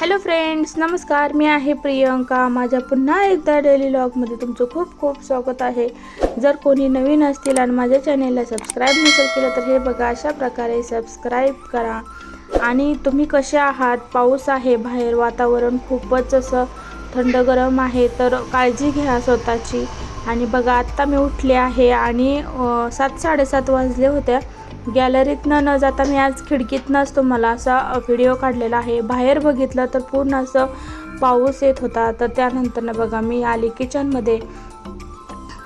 Hello friends नमस्कार. मी आहे प्रियंका. माझ्या पुन्हा एकदा डेली लॉगमध्ये तुमचं खूप खूप स्वागत आहे. जर कोणी नवीन असतील आणि माझ्या चॅनेलला सबस्क्राईब नसेल केलं तर हे बघा अशा प्रकारे सबस्क्राईब करा. आणि तुम्ही कसे आहात? पाऊस आहे बाहेर वातावरण खूपच असं थंड गरम आहे तर काळजी घ्या स्वतःची. आणि बघा आत्ता मी उठले आहे आणि सात साडेसात वाजले होत्या गॅलरीतनं न जाता मी आज खिडकीतनंच तुम्हाला असा व्हिडिओ काढलेला आहे. बाहेर बघितलं तर पूर्ण असं पाऊस येत होता. तर त्यानंतरनं बघा मी आली किचनमध्ये.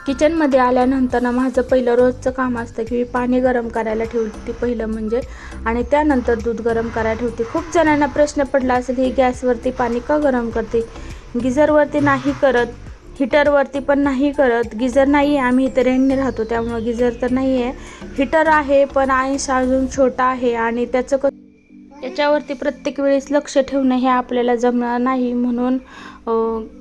किचनमध्ये आल्यानंतर ना माझं पहिलं रोजचं काम असतं की मी पाणी गरम करायला ठेवते पहिलं म्हणजे. आणि त्यानंतर दूध गरम करायला ठेवते. खूप जणांना प्रश्न पडला असेल ही गॅसवरती पाणी का गरम करते? गिझरवरती नाही करत. हिटरवरती पण नाही करत. गिझर नाही आहे आम्ही इथे रेंटने राहतो त्यामुळं गिझर तर नाही आहे हिटर आहे पण आईस अजून छोटा आहे आणि त्याचं क त्याच्यावरती प्रत्येक वेळेस लक्ष ठेवणं हे आपल्याला जमणार नाही म्हणून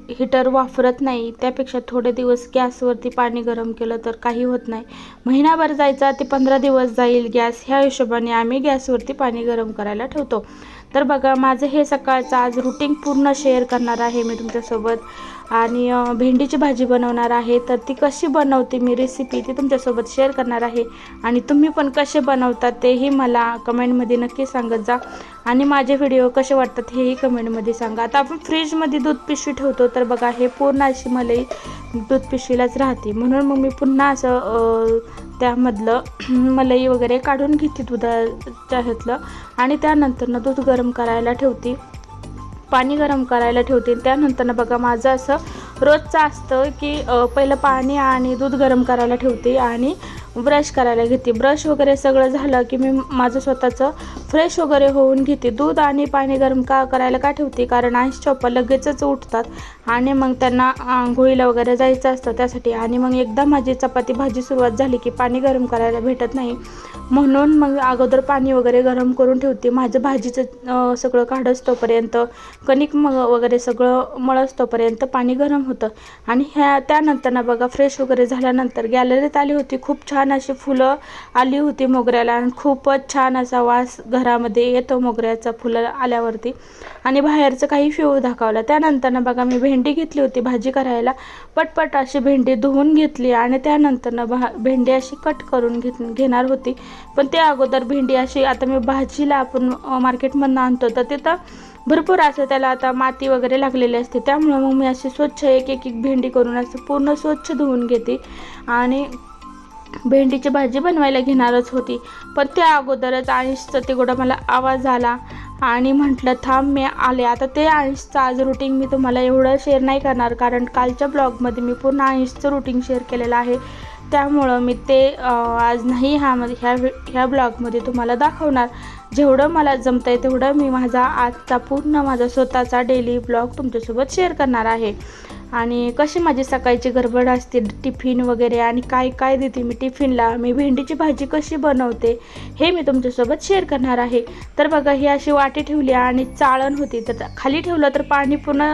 हिटर वापरत नाही. त्यापेक्षा थोडे दिवस गॅसवरती पाणी गरम केलं तर काही होत नाही. महिनाभर जायचा ते पंधरा दिवस जाईल गॅस. ह्या हिशोबाने आम्ही गॅसवरती पाणी गरम करायला ठेवतो. तर बघा माझं हे सकाळचं आज रुटीन पूर्ण शेअर करणार आहे मी तुमच्यासोबत. आणि भेंडीची भाजी बनवणार आहे. तर ती कशी बनवते मी रेसिपी ती तुमच्यासोबत शेअर करणार आहे. आणि तुम्ही पण कसे बनवतात तेही मला कमेंटमध्ये नक्की सांगत जा. आणि माझे व्हिडिओ कसे वाटतात हेही कमेंटमध्ये सांगा. आता आपण फ्रीजमध्ये दूध पिशवी ठेवतो तर बघा हे पूर्ण अशी मलाई दूध पिशवीलाच राहते. म्हणून मग मी पुन्हा असं त्यामधलं मलाई वगैरे काढून घेते दुधाच्या ह्यातलं. आणि त्यानंतरनं दूध गरम करायला ठेवते. पाणी गरम करायला ठेवते त्यानंतर बघा माझं असं रोजचं असतं की पहिलं पाणी आणि दूध गरम करायला ठेवते आणि ब्रश करायला घेते. ब्रश वगैरे सगळं झालं की मी माझं स्वतःचं फ्रेश वगैरे होऊन घेते. दूध आणि पाणी गरम का करायला का ठेवते? कारण आईस चोपा लगेचच उठतात आणि मग त्यांना आंघोळीला वगैरे जायचं असतं. त्यासाठी आणि मग एकदा माझी चपाती भाजी सुरुवात झाली की पाणी गरम करायला भेटत नाही. म्हणून मग अगोदर पाणी वगैरे गरम करून ठेवते. माझं भाजीचं सगळं काढस तोपर्यंत कणिक मग वगैरे सगळं मळस तोपर्यंत पाणी गरम होतं. आणि ह्या त्यानंतर ना बघा फ्रेश वगैरे झाल्यानंतर गॅलरीत आली होती. खूप छान अशी फुलं आली होती मोगऱ्याला आणि खूपच छान असा वास घरामध्ये येतो मोगऱ्याचा फुलं आल्यावरती. आणि बाहेरचं काही फिऊ दाखवला. त्यानंतरनं बघा मी भेंडी घेतली होती भाजी करायला. पटपट अशी भेंडी धुवून घेतली आणि त्यानंतरनं भा भेंडी अशी कट करून घेत घेणार होती. पण त्या अगोदर भेंडी अशी आता मी भाजीला आपण मार्केटमधनं आणतो. तर तिथं भरपूर असं त्याला आता माती वगैरे लागलेली असते. त्यामुळं मग मी अशी स्वच्छ एक एक एक भेंडी करून असं पूर्ण स्वच्छ धुवून घेते. आणि भेंडीची भाजी बनवायला घेणारच होती. पण त्या अगोदरच आयुषचा तिकडं मला आवाज आला आणि म्हटलं थांब मी आले. आता ते आयुषचं आज रुटीन मी तुम्हाला एवढं शेअर नाही करणार कारण कालच्या ब्लॉगमध्ये मी पूर्ण आयुषचं रुटीन शेअर केलेलं आहे. त्यामुळं मी ते आज नाही ह्या ह्या ह्या ब्लॉगमध्ये तुम्हाला दाखवणार. जेवढं मला जमतं आहे तेवढं मी माझा आजचा पूर्ण माझा स्वतःचा डेली ब्लॉग तुमच्यासोबत शेअर करणार आहे. आणि कशी माझी सकाळची गडबड असते टिफिन वगैरे आणि काय काय देते मी टिफिनला? मी भेंडीची भाजी कशी बनवते हे मी तुमच्यासोबत शेअर करणार आहे. तर बघा ही अशी वाटी ठेवली आणि चाळण होती. तर खाली ठेवलं तर पाणी पूर्ण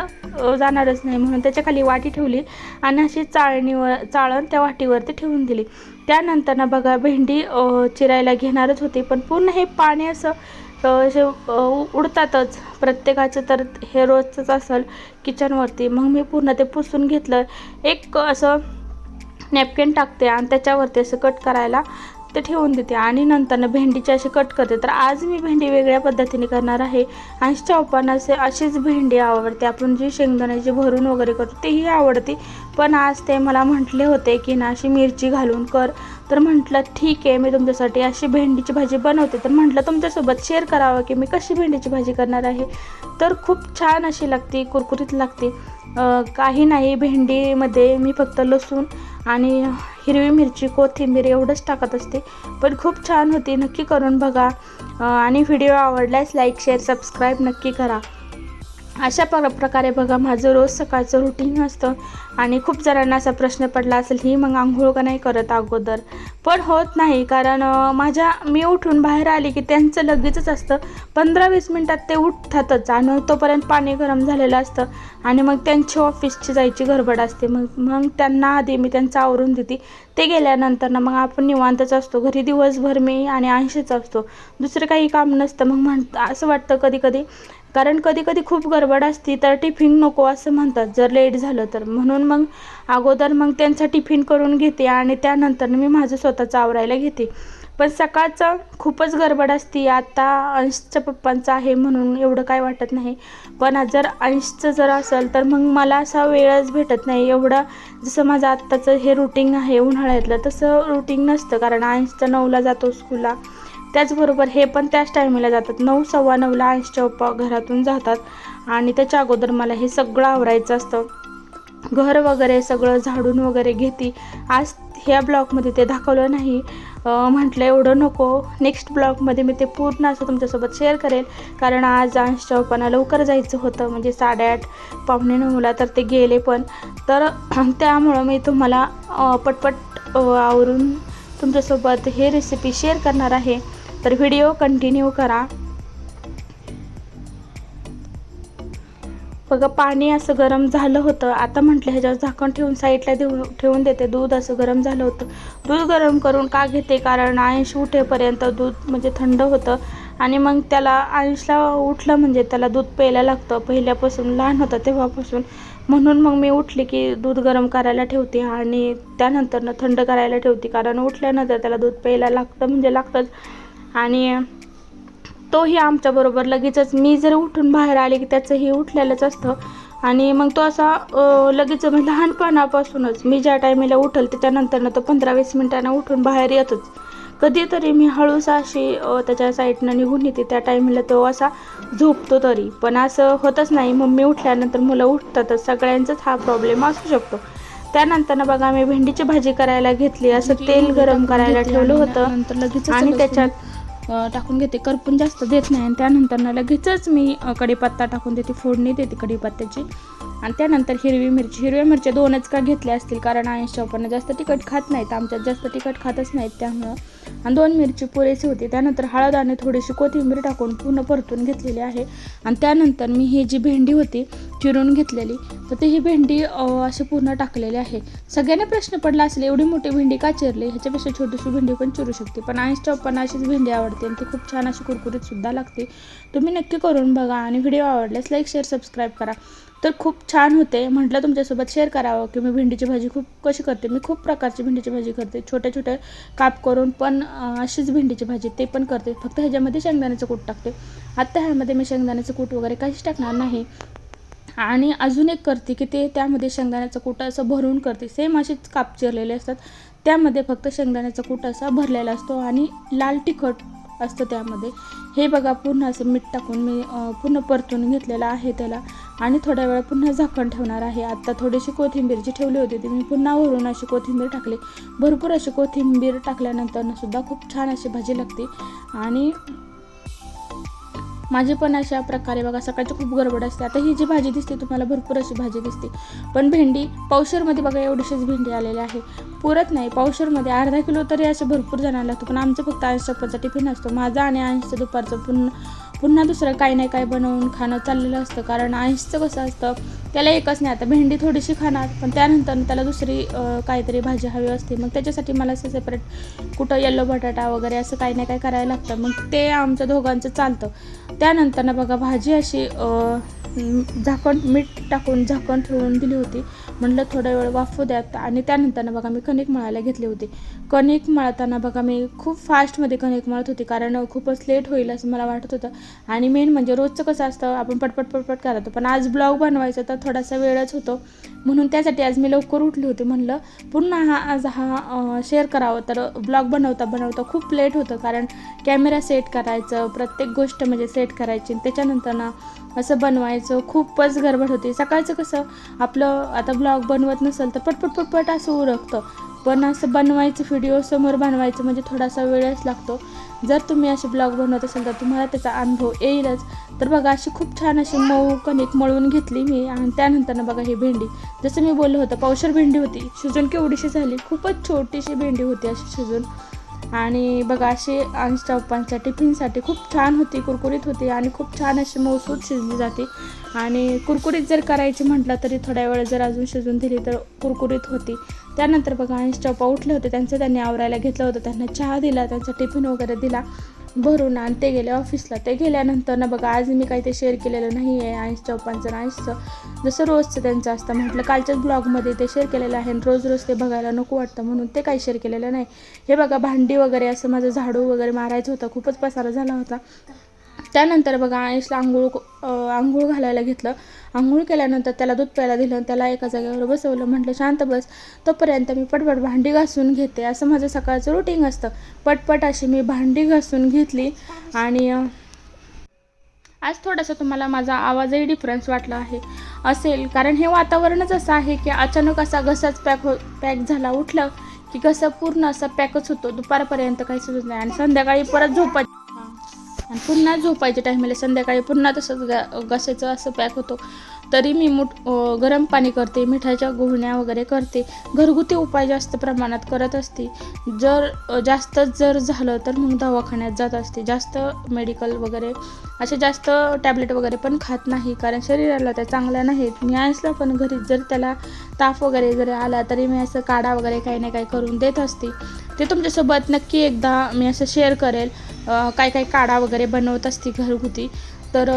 जाणारच नाही. म्हणून त्याच्याखाली वाटी ठेवली आणि अशी चाळणीवर चाळण त्या वाटीवरती ठेवून दिली. त्यानंतर ना बघा भेंडी चिरायला घेणारच होती. पण पूर्ण हे पाणी असं असे उडतातच. प्रत्येकाचं तर हे रोजचंच असेल किचनवरती. मग मी पूर्ण ते पुसून घेतलं. एक असं नॅपकिन टाकते आणि त्याच्यावरती असं कट करायला ते ठेवून देते आणि नंतर भेंडीची अशी कट करते. तर आज मी भेंडी वेगळ्या पद्धतीने करणार आहे आणि चौपान असे अशीच भेंडी आवडते. आपण जी शेंगदाण्याची भरून वगैरे करतो तेही आवडते. पण आज ते मला म्हटले होते की ना अशी मिरची घालून कर. तर म्हटलं ठीक आहे मी तुमच्यासाठी अशी भेंडीची भाजी बनवते. तर म्हटलं तुमच्यासोबत शेअर करावं की मी कशी भेंडीची भाजी करणार आहे. तर खूप छान अशी लागते कुरकुरीत लागते. काही नाही भेंडीमध्ये मी फक्त लसूण आणि हिरवी मिरची कोथिंबीर एवढंच टाकत असते. पण खूप छान होती नक्की करून बघा. आणि व्हिडिओ आवडल्यास लाईक शेअर सबस्क्राईब नक्की करा. अशा प्र प्रकारे बघा माझं रोज सकाळचं रुटीन असतं. आणि खूप जणांना असा प्रश्न पडला असेल ही मग आंघोळ का नाही करत अगोदर? पण होत नाही कारण माझ्या मी उठून बाहेर आले की त्यांचं लगेचच असतं. पंधरा वीस मिनटात ते उठतातच आणि तोपर्यंत पाणी गरम झालेलं असतं. आणि मग त्यांची ऑफिसची जायची गडबड असते. मग मग त्यांना आधी मी त्यांचं आवरून देते. ते गेल्यानंतर ना मग आपण निवांतच असतो. घरी दिवसभर मी आणि ऐंशीच असतो. दुसरं काही काम नसतं. मग म्हण असं वाटतं कधी कधी कारण कधी कधी खूप गडबड असती तर टिफिन नको असं म्हणतात. जर लेट झालं तर. म्हणून मग अगोदर मग त्यांचा टिफिन करून घेते आणि त्यानंतर मी माझं स्वतःचं आवरायला घेते. पण सकाळचं खूपच गडबड असती. आता अंशच्या पप्पांचं आहे म्हणून एवढं काय वाटत नाही. पण आज जर अंशचं जर असेल तर मग मला असा वेळच भेटत नाही. एवढं जसं माझं आत्ताचं हे रुटीन आहे उन्हाळ्यातलं तसं रुटीन नसतं कारण अंशचं नऊला जातो स्कूलला त्याचबरोबर हे पण त्याच टायमिंगला जातात. नऊ सव्वा नऊला अंशच्या पप्पा घरातून जातात. आणि त्याच्या अगोदर मला हे सगळं आवरायचं असतं. घर वगैरे सगळं झाडून वगैरे घेते. आज ह्या ब्लॉगमध्ये ते दाखवलं नाही. म्हटलं एवढं नको. नेक्स्ट ब्लॉगमध्ये मी ते पूर्ण असं तुमच्यासोबत शेअर करेल. कारण आज आंशच्या चौपाना लवकर जायचं होतं. म्हणजे साडेआठ पावणे नऊला तर ते गेले पण. तर त्यामुळं मी तुम्हाला पटपट आवरून तुमच्यासोबत हे रेसिपी शेअर करणार आहे. तर व्हिडिओ कंटिन्यू करा. बघा पाणी असं गरम झालं होतं. आता म्हटलं ह्याच्यावर झाकण ठेवून साईडला देऊ ठेवून देते. दूध असं गरम झालं होतं. दूध गरम करून का घेते? कारण आयुष उठेपर्यंत दूध म्हणजे थंड होतं. आणि मग त्याला आयुषला उठलं म्हणजे त्याला दूध प्यायला लागतं. पहिल्यापासून लहान होतं तेव्हापासून. म्हणून मग मी उठली की दूध गरम करायला ठेवते आणि त्यानंतरनं थंड करायला ठेवते. कारण उठल्यानंतर त्याला दूध प्यायला लागतं म्हणजे लागतंच. आणि तोही आमच्याबरोबर लगेचच मी जर उठून बाहेर आले की त्याचंही उठलेलंच असतं. आणि मग तो असा लगेच म्हणजे लहानपणापासूनच मी ज्या टायमिला उठल त्याच्यानंतर तो पंधरा वीस मिनिटांना उठून बाहेर येतोच. कधीतरी मी हळूच अशी त्याच्या साईडनं निघून येते त्या टायमिला तो असा झोपतो तरी. पण असं होतच नाही मम्मी उठल्यानंतर मुलं उठतातच सगळ्यांचाच हा प्रॉब्लेम असू शकतो. त्यानंतर बघा मी भेंडीची भाजी करायला घेतली असं तेल गरम करायला ठेवलं होतं. लगेच आणि त्याच्यात टाकून घेते. करपून जास्त देत नाही. आणि त्यानंतर ना लगेचच मी कढीपत्ता टाकून देते. फोडणी देते कढीपत्त्याची. आणि त्यानंतर हिरवी मिरची. हिरव्या मिरच्या दोनच का घेतल्या असतील? कारण आयुष चौपांना जास्त तिखट खात नाहीत. आमच्यात जास्त तिखट खातच नाहीत त्यामुळं. आणि दोन मिरची पुरेशी होती. त्यानंतर हळद आणि थोडीशी कोथिंबीर टाकून पूर्ण परतून घेतलेली आहे. आणि त्यानंतर मी ही जी भेंडी होती चिरून घेतलेली तर ती ही भेंडी अशी पूर्ण टाकलेली आहे. सगळ्यांना प्रश्न पडला असेल एवढी मोठी भेंडी का चिरली? ह्याच्यापेक्षा छोटीशी भेंडी पण चिरू शकते. पण आईस चौपांना अशीच भेंडी आवडते आणि ती खूप छान अशी कुरकुरीत सुद्धा लागते. तुम्ही नक्की करून बघा आणि व्हिडिओ आवडल्यास लाईक शेअर सबस्क्राईब करा. तर खूप छान होते. म्हटलं तुमच्यासोबत शेअर करावं की मी भेंडीची भाजी खूप कशी करते. मी खूप प्रकारची भेंडीची भाजी करते. छोटे छोटे काप करून पण अशीच भेंडीची भाजी ते पण करते. फक्त ह्याच्यामध्ये शेंगदाण्याचं कूट टाकते. आत्ता ह्यामध्ये मी शेंगदाण्याचं कूट वगैरे काहीच टाकणार नाही. आणि अजून एक करते की ते त्यामध्ये शेंगदाण्याचं कूट असं भरून करते. सेम असेच काप चिरलेले असतात. त्यामध्ये फक्त शेंगदाण्याचा कूट असा भरलेला असतो आणि लाल तिखट असतं त्यामध्ये. हे बघा पूर्ण असं मीठ टाकून मी पूर्ण परतून घेतलेलं आहे त्याला. आणि थोड्या वेळा पुन्हा झाकण ठेवणार आहे. आत्ता थोडीशी कोथिंबीर जी ठेवली होती ती मी पुन्हा वरून अशी कोथिंबीर टाकली. भरपूर अशी कोथिंबीर टाकल्यानंतरसुद्धा खूप छान अशी भाजी लागते. आणि माझी पण अशा प्रकारे बघा सकाळची खूप गडबड असते. आता ही जी भाजी दिसते तुम्हाला भरपूर अशी भाजी दिसते. पण भेंडी पावशरमध्ये बघा एवढीशीच भेंडी आलेली आहे. पुरत नाही पावशरमध्ये अर्धा किलो तरी असे भरपूर जणांना लागतो पण आमचं फक्त ऐंशी चप्पाचा टिफिन असतो. माझा आणि ऐंशीचं दुपारचं पुन्हा पुन्हा दुसरं काही नाही काय बनवून खाणं चाललेलं असतं. कारण ऐंशीचं कसं असतं त्याला एकच नाही आता भेंडी थोडीशी खाणार पण त्यानंतर त्याला दुसरी काहीतरी भाजी हवी असते. मग त्याच्यासाठी मला असं सेपरेट कुठं येल्लो बटाटा वगैरे असं काही नाही काय करायला लागतं. मग ते आमच्या दोघांचं चालतं. त्यानंतर ना बघा भाजी अशी झाकण मीठ टाकून झाकण ठेवून दिली होती. म्हटलं थोडा वेळ वाफू द्यात. आणि त्यानंतर ना बघा मी कणिक मळायला घेतली होती. कणिक मळताना बघा मी खूप फास्टमध्ये कणिक मळत होती कारण खूपच लेट होईल असं मला वाटत होतं. आणि मेन म्हणजे रोजचं कसं असतं आपण पटपट पटपट करतो. पण आज ब्लॉग बनवायचा तर थोडासा वेळच होतो. म्हणून त्यासाठी आज मी लवकर उठली होती. म्हणलं पुन्हा हा आज हा शेअर करावं. तर ब्लॉग बनवता बनवता खूप लेट होतं. कारण कॅमेरा सेट करायचं प्रत्येक गोष्ट म्हणजे सेट करायची. त्याच्यानंतर ना असं बनवायचं. खूपच गडबड होती. सकाळचं कसं आपलं आता ब्लॉग बनवत नसेल तर पटपट पटपट असं उरकतं. पण असं बनवायचं व्हिडिओ समोर बनवायचं म्हणजे थोडासा वेळच लागतो. जर तुम्ही असे ब्लॉग बनवत असाल तर तुम्हाला त्याचा अनुभव येईलच. तर बघा अशी खूप छान अशी मऊ कणिक मळून घेतली मी आणि त्यानंतरनं बघा ही भेंडी. जसं मी बोललं होतं पावशर भेंडी होती. शिजून केवढीशी झाली? खूपच छोटीशी भेंडी होती अशी शिजून. आणि बघा अशी आमच्या चौपांच्या टिफिनसाठी खूप छान होती कुरकुरीत होती आणि खूप छान अशी मौसूद शिजली जाते. आणि कुरकुरीत जर करायची म्हटलं तरी थोड्या वेळ जर अजून शिजून दिली तर कुरकुरीत होती. त्यानंतर बघा आईन्स चौपा उठले होते. त्यांचं त्यांनी आवरायला घेतलं होतं. त्यांना चहा दिला त्यांचा टिफिन वगैरे दिला भरून आणि ते गेले ऑफिसला ते गेल्यानंतर ना बघा आज मी काही ते शेअर केलेलं नाही आहे ऐंशीच्या ओपांचं आईन्सचं जसं रोजचं त्यांचं असतं म्हटलं कालच्याच ब्लॉगमध्ये ते शेअर केलेलं आहे आणि रोज रोज ते बघायला नको वाटतं म्हणून ते काही शेअर केलेलं नाही. हे बघा भांडी वगैरे असं माझं झाडू वगैरे मारायचं होतं. खूपच पसारा झाला होता. त्यानंतर बघा आयुषला आंघोळ आंघोळ घालायला घेतलं. आंघोळ केल्यानंतर त्याला दूध प्यायला दिलं त्याला एका जागेवर बसवलं. म्हटलं शांत बस. तोपर्यंत मी पटपट भांडी घासून घेते. असं माझं सकाळचं रुटीन असतं. पटपट अशी मी भांडी घासून घेतली आणि आज थोडासा तुम्हाला माझा आवाजही डिफरन्स वाटला आहे. असेल. कारण हे वातावरणच असं आहे की अचानक असा घसाच पॅक हो पॅक झाला उठलं की घसा पूर्ण असा पॅकच होतो. दुपारपर्यंत काही सुचत नाही. आणि संध्याकाळी परत झोपत आणि पुन्हा झोपायच्या टायमाला संध्याकाळी पुन्हा तसंच गा घशाचं असं पॅक होतो. तरी मी मुठ गरम पाणी करते मिठाच्या गुळण्या वगैरे करते. घरगुती उपाय जास्त प्रमाणात करत असते. जर जास्तच जर झालं तर मग दवाखान्यात जात असते. जास्त मेडिकल वगैरे असे जास्त टॅबलेट वगैरे पण खात नाही. कारण शरीराला त्या चांगल्या नाहीत. मी असलं पण घरी जर त्याला ताप वगैरे जरी आला तरी मी असं काढा वगैरे काही ना काही करून देत असते. ते तुमच्यासोबत नक्की एकदा मी असं शेअर करेल. काय काय काढा वगैरे बनवत असते घरगुती. तर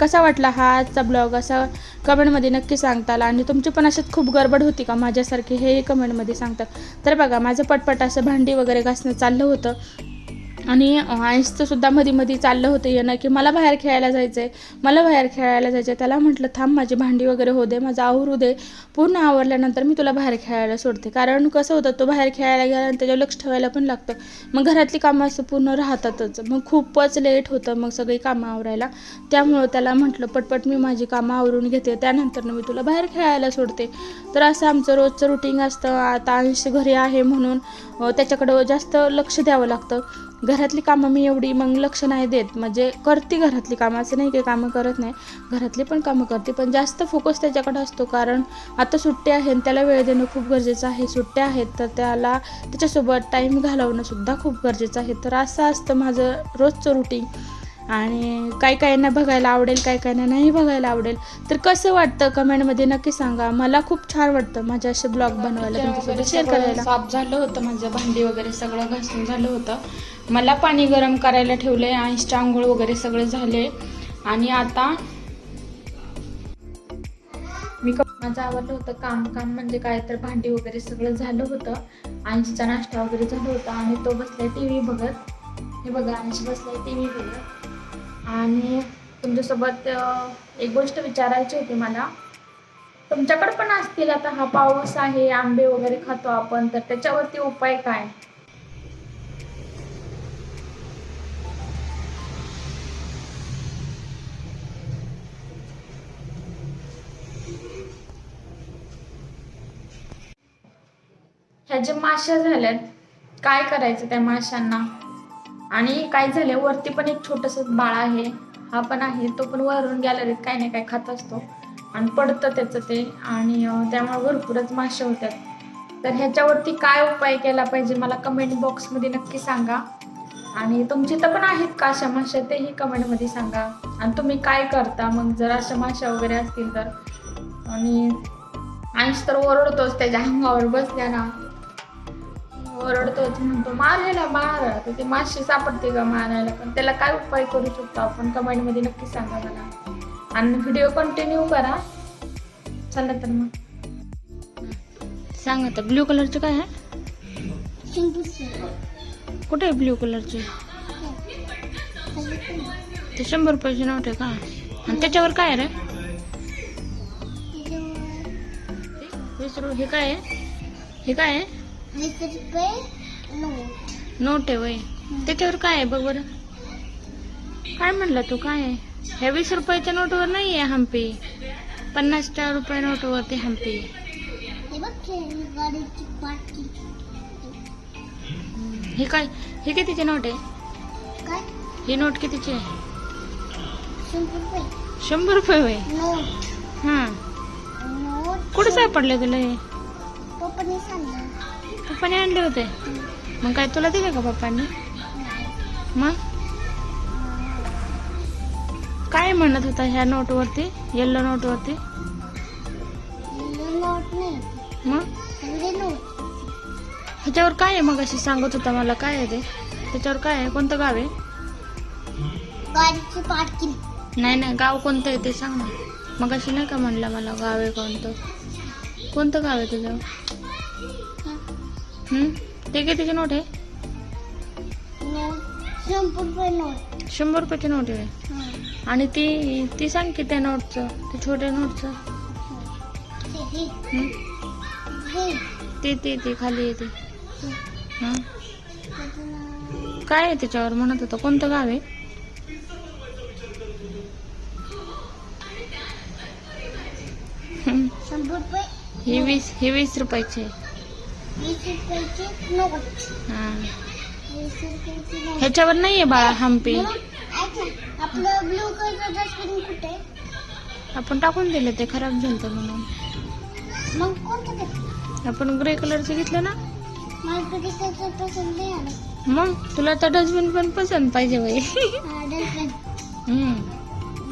कसा वाटला हा आजचा ब्लॉग? असा कमेंटमध्ये नक्की सांगताल. आणि तुमची पण अशात खूप गडबड होती का माझ्यासारखी? हे कमेंटमध्ये सांगतात तर बघा माझं पटपट असं भांडी वगैरे घासणं चाललं होतं. आणि आईसचं सुद्धा मध्ये मध्ये चाललं होतं येणं की मला बाहेर खेळायला जायचं आहे मला बाहेर खेळायला जायचं आहे त्याला म्हटलं थांब माझी भांडी वगैरे होऊ दे माझं आवरू दे. पूर्ण आवरल्यानंतर मी तुला बाहेर खेळायला सोडते. कारण कसं होतं तो बाहेर खेळायला गेला आणि त्याच्यावर लक्ष ठेवायला पण लागतं. मग घरातली कामं असं पूर्ण राहतातच. मग खूपच लेट होतं मग सगळी कामं आवरायला. त्यामुळं त्याला म्हटलं पटपट मी माझी कामं आवरून घेते. त्यानंतर मी तुला बाहेर खेळायला सोडते. तर असं आमचं रोजचं रुटीन असतं. आता अंश घरी आहे म्हणून त्याच्याकडं जास्त लक्ष द्यावं लागतं. घरातली कामं मी एवढी मग लक्ष नाही देत. म्हणजे करते घरातली कामं. असं नाही की कामं करत नाही. घरातली पण कामं करते. पण जास्त फोकस त्याच्याकडे असतो. कारण आता सुट्ट्या आहेत आणि त्याला वेळ देणं खूप गरजेचं आहे. सुट्ट्या आहेत तर त्याला त्याच्यासोबत टाईम घालवणं सुद्धा खूप गरजेचं आहे. तर असं असतं माझं रोजचं रुटीन आणि काही काहींना बघायला आवडेल काही काहींना नाही बघायला आवडेल. तर कसं वाटतं कमेंटमध्ये नक्की सांगा. मला खूप छान वाटतं माझे असे ब्लॉग बनवायला तुमच्यासोबत शेअर करायला. साफ झालं होतं. माझं भांडी वगैरे सगळं घासून झालं होतं. मला पाणी गरम करायला ठेवलंय आणि आंघोळ वगैरे सगळं झाले आणि आता मी माझं आवडलं होतं काम काम म्हणजे काय तर भांडी वगैरे सगळं झालं होतं. आईचा नाश्ता वगैरे झाला होता आणि तो बसलाय टी व्ही बघत. हे बघा आईशी बसलाय टी व्ही बघत. आणि तुमच्यासोबत एक गोष्ट विचारायची होती मला. तुमच्याकडे पण असतील आता हा पाऊस आहे आंबे वगैरे खातो आपण तर त्याच्यावरती उपाय काय? ह्या ज्या माश्या झाल्यात काय करायचं त्या माशांना आणि काय झाले वरती पण एक छोटस बाळ आहे हा पण आहे तो पण वरून गॅलरीत काही नाही काय खात असतो. आणि पडतं त्याचं ते. आणि त्यामुळे भरपूरच मासे होतात तर ह्याच्यावरती काय उपाय केला पाहिजे मला कमेंट बॉक्समध्ये नक्की सांगा. आणि तुमची तर पण आहेत का अशा माश्या? तेही कमेंटमध्ये सांगा. आणि तुम्ही काय करता? मग जर अशा माश्या वगैरे असतील तर. आणि आईस तर ओरडतोच त्याच्या अंगावर बसल्या ना. ओरडतोच म्हणतो मार ह्याला मार. तर ते माशी सापडते का मारायला. पण त्याला काय उपाय करू शकतो आपण? कमेंटमध्ये नक्की सांगा मला. आणि व्हिडिओ कंटिन्यू करा. चला तर मग. सांग आता ब्ल्यू कलरचं काय आहे? कुठे आहे ब्ल्यू कलरचे? ते शंभर रुपयाचे नोट आहे का? आणि त्याच्यावर काय आहे रे? हे काय आहे? हे काय आहे? नोट. आहे वय. त्याच्यावर काय आहे बघ बरं. काय म्हणला तू? काय आहे? ह्या वीस रुपयाच्या नोटवर नाही आहे हम्पी पन्नासच्या रुपये नोटवरती हम्पी हे काय? हे कितीचे नोट आहे? ही नोट कितीची आहे? शंभर रुपये. वय हां. कुठे सापडले तुला हे? पप्पाने आणले होते. मग काय तुला दिले का पप्पांनी? मग? काय म्हणत होता ह्या नोटवरती? येल्लो नोटवरती? मग? ह्याच्यावर काय आहे मग अशी सांगत होता मला? काय आहे ते? त्याच्यावर काय आहे? कोणतं गाव आहे? नाही नाही. गाव कोणतं आहे ते सांग ना. मग अशी नाही का म्हणलं मला गाव आहे कोणतं? कोणतं गाव आहे तुझं? हं? ते कितीची नोट आहे. शंभर रुपये नोट. शंभर रुपयाची नोट आहे. आणि ती ती सांग की त्या नोटचं ते छोट्या नोटचं? ते ते ते खाली येते हां. काय आहे त्याच्यावर? म्हणत होतं. कोणतं गाव आहे. शंभर रुपये. हे वीस हे वीस रुपयाचे. आहे. वीस रुपयाची नोट हां वीस रुपयाची नोट ह्याच्यावर नाहीये बाळा हम्पी मग ऐक ना आपलं ब्लू कलरचं डस्टबिन कुठे? आहे? आपण टाकून दिलं ते खराब झालं म्हणून. मग कोणतं ते? आपण ग्रे कलरचं घेतलं ना? मला कधी त्याचं पसंत नाही आलं. मग तुला तर डस्टबिन पण पसंत पाहिजे बाई. हा, डस्टबिन हम्म.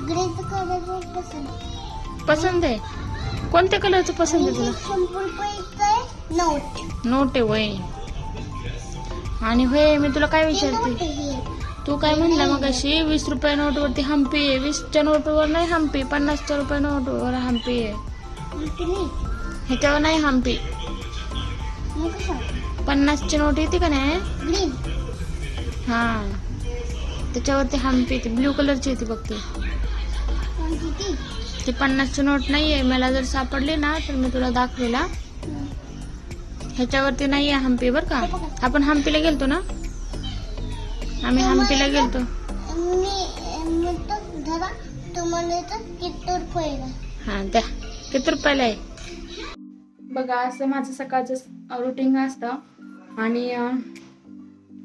ग्रेचं कलर पसंत. पसंत आहे. कोणत्या कलरचं पसंत आहे तुला? शंभर नोट. नोट आहे वय. आणि होय मी तुला काय विचारते. तू काय म्हणला मग अशी वीस रुपये नोटवरती हम्पी आहे. वीसच्या नोटवर नाही हम्पी पन्नासच्या रुपये नोटवर हम्पी आहे. ह्याच्यावर नाही हम्पी पन्नासची नोट येते का नाही? हां. त्याच्यावरती हम्पी येते. ब्ल्यू कलरची येते बघ ती. पन्नासची नोट नाही आहे. मला जर सापडली ना तर मी तुला दाखवेला ह्याच्यावरती नाही आहे हम्पी बरं का? आपण हम्पीला गेलतो ना? आम्ही हम्पीला गेलतो. हां द्या. किती रुपयाला आहे. बघा असं माझं सकाळचं रुटीन असतं. आणि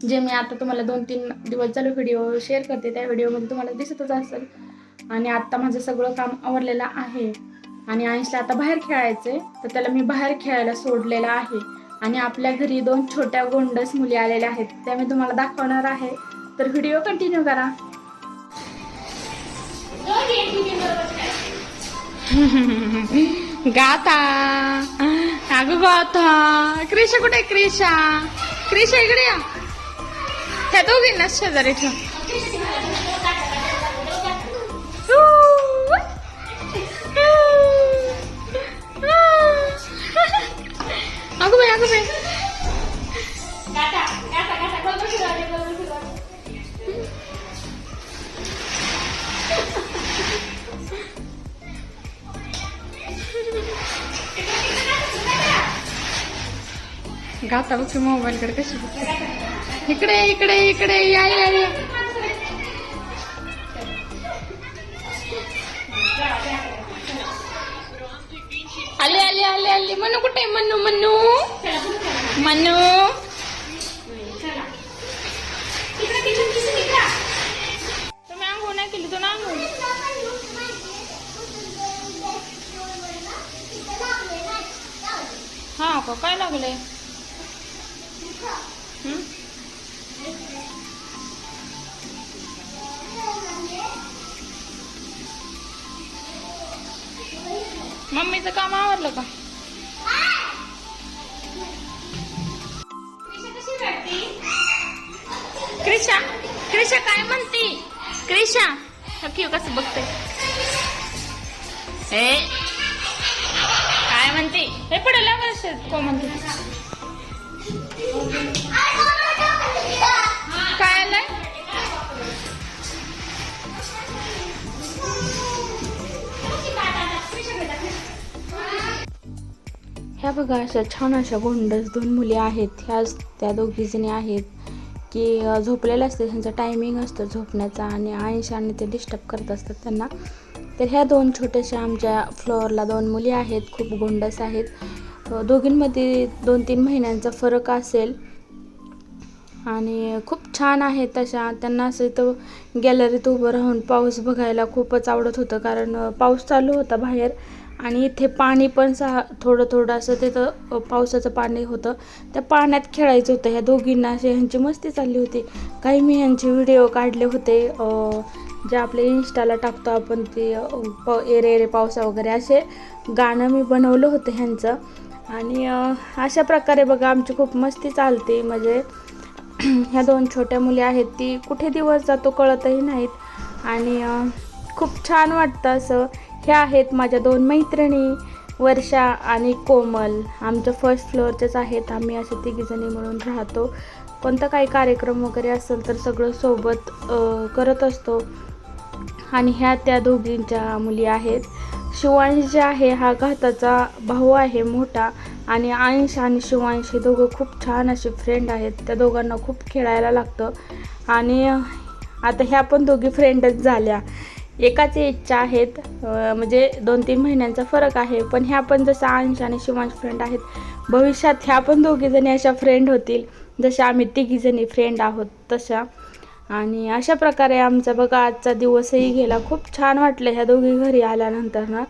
जे मी आता तुम्हाला दोन तीन दिवस झाले व्हिडिओ शेअर करते त्या व्हिडिओमध्ये तुम्हाला दिसतच असेल. आणि आत्ता माझं सगळं काम आवरलेलं आहे. आणि अंशला आता बाहेर खेळायचं आहे तर त्याला मी बाहेर खेळायला सोडलेलं आहे. आणि आपल्या घरी दोन छोट्या गोंडस मुली आलेल्या आहेत त्या मी तुम्हाला दाखवणार आहे. तर व्हिडिओ कंटिन्यू करा. गाता. अगं गाता. क्रिशा कुठे आहे? क्रिशा. क्रिशा इकडे या. त्या दोघींना शेजारी ठेव. अगं बाई अगं बाई. गाता बघ मोबाईल कडे कशी. इकडे इकडे इकडे या या. आले मनू कुठे मनू मनू? मनू? तुम्ही आंघोळ नाही केली तू ना आंघोळ. हा का? काय लागलंय? मम्मीचं काम आवरलं का? क्रिशा काय म्हणते? क्रिशा नक्की कसं बघते हे काय म्हणते? हे पडेल को म्हणते काय आलंय? ह्या बघा अशा छान अशा गोंडस दोन मुली आहेत. ह्याच त्या दोघी जणी आहेत. की झोपलेले असते त्यांचा टायमिंग असतो झोपण्याचा आणि आयशाने आणि ते डिस्टर्ब करत असतात त्यांना. तर ह्या दोन छोट्याशा आमच्या फ्लोअरला दोन मुली आहेत खूप गोंडस आहेत. दोघींमध्ये दोन तीन महिन्यांचा फरक असेल. आणि खूप छान आहेत तशा. त्यांना असं इथं गॅलरीत उभं राहून पाऊस बघायला खूपच आवडत होतं कारण पाऊस चालू होता बाहेर. आणि इथे पाणी पण सहा थोडं थोडं असं तिथं पावसाचं पाणी होतं. त्या पाण्यात खेळायचं होतं. ह्या दोघींना असे ह्यांची मस्ती चालली होती. काही मी ह्यांचे व्हिडिओ काढले होते. जे आपले इन्स्टाला टाकतो आपण ते प एरे एरे पावसा वगैरे असे गाणं मी बनवलं होतं ह्यांचं. आणि अशा प्रकारे बघा आमची खूप मस्ती चालते. म्हणजे ह्या दोन छोट्या मुली आहेत. ती कुठे दिवस जातो कळतही नाहीत. आणि खूप छान वाटतं असं. ह्या आहेत माझ्या दोन मैत्रिणी वर्षा आणि कोमल. आमच्या फर्स्ट फ्लोअरच्याच आहेत. आम्ही असे तिघीजणी म्हणून राहतो. कोणता काही कार्यक्रम वगैरे असेल तर सगळं सोबत करत असतो. आणि ह्या त्या दोघींच्या मुली आहेत. शिवांश जे आहे हा घाताचा भाऊ आहे मोठा. आणि अंश आणि शिवांश हे दोघं खूप छान असे फ्रेंड आहेत. त्या दोघांना खूप खेळायला लागतं. आणि आता ह्या पण दोघी फ्रेंडच झाल्या. एकाच इच्छा आहेत म्हणजे दोन तीन महिन्यांचा फरक आहे पण ह्या पण जसं अंश आणि शिवांश फ्रेंड आहेत भविष्यात ह्या पण दोघीजणी अशा फ्रेंड होतील जशा आम्ही तिघीजणी फ्रेंड आहोत तशा. आणि अशा प्रकारे आमचा बघा आजचा दिवसही गेला. खूप छान वाटलं ह्या दोघी घरी आल्यानंतर ना.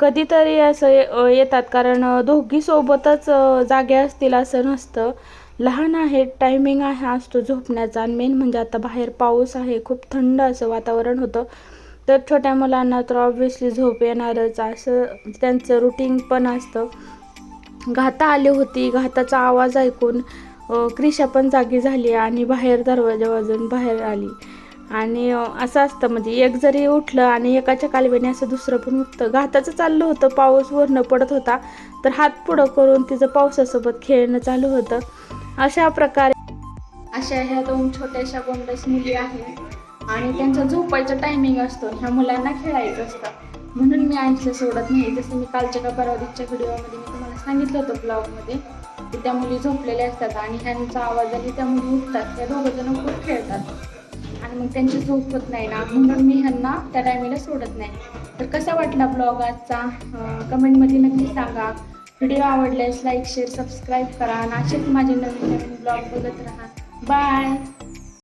कधीतरी असं येतात कारण दोघीसोबतच दोघी सोबतच जागे असतील असं नसतं. लहान आहेत टायमिंग आहे असतो झोपण्याचा. आणि मेन म्हणजे आता बाहेर पाऊस आहे खूप थंड असं वातावरण होतं. तर छोट्या मुलांना तर ऑब्व्हियसली झोप येणारच. असं त्यांचं रुटीन पण असतं. घाता आली होती. घाताचा आवाज ऐकून क्रिशा पण जागी झाली आणि बाहेर दरवाजा वाजून बाहेर आली. आणि असं असतं. म्हणजे एक जरी उठलं आणि एकाच्या कालव्याने असं दुसरं पण उठतं. घाताचं चाललं होतं. पाऊस वरनं पडत होता. तर हात पुढं करून तिचं पावसासोबत खेळणं चालू होतं. अशा प्रकारे अशा ह्या दोन छोट्याशा गोंडस मुली आहेत. आणि त्यांचा झोपायचा टायमिंग असतो ह्या मुलांना खेळायचं असतं. म्हणून मी आईचं सोडत नाही. जसं मी कालच्या का परवादीच्या व्हिडिओमध्ये मी तुम्हाला सांगितलं होतं ब्लॉगमध्ये की त्या मुली झोपलेल्या असतात आणि ह्यांचा आवाज आली त्या मुली उठतात. त्या दोघं जण खूप खेळतात. आणि मग त्यांची झोप होत नाही ना. म्हणून मी ह्यांना त्या टायमिंगला सोडत नाही. तर कसा वाटला ब्लॉग आजचा? कमेंटमध्ये नक्की सांगा. व्हिडिओ आवडल्यास लाईक शेअर सबस्क्राईब करा. आणि असेच माझे नवीन नवीन ब्लॉग बघत राहा. बाय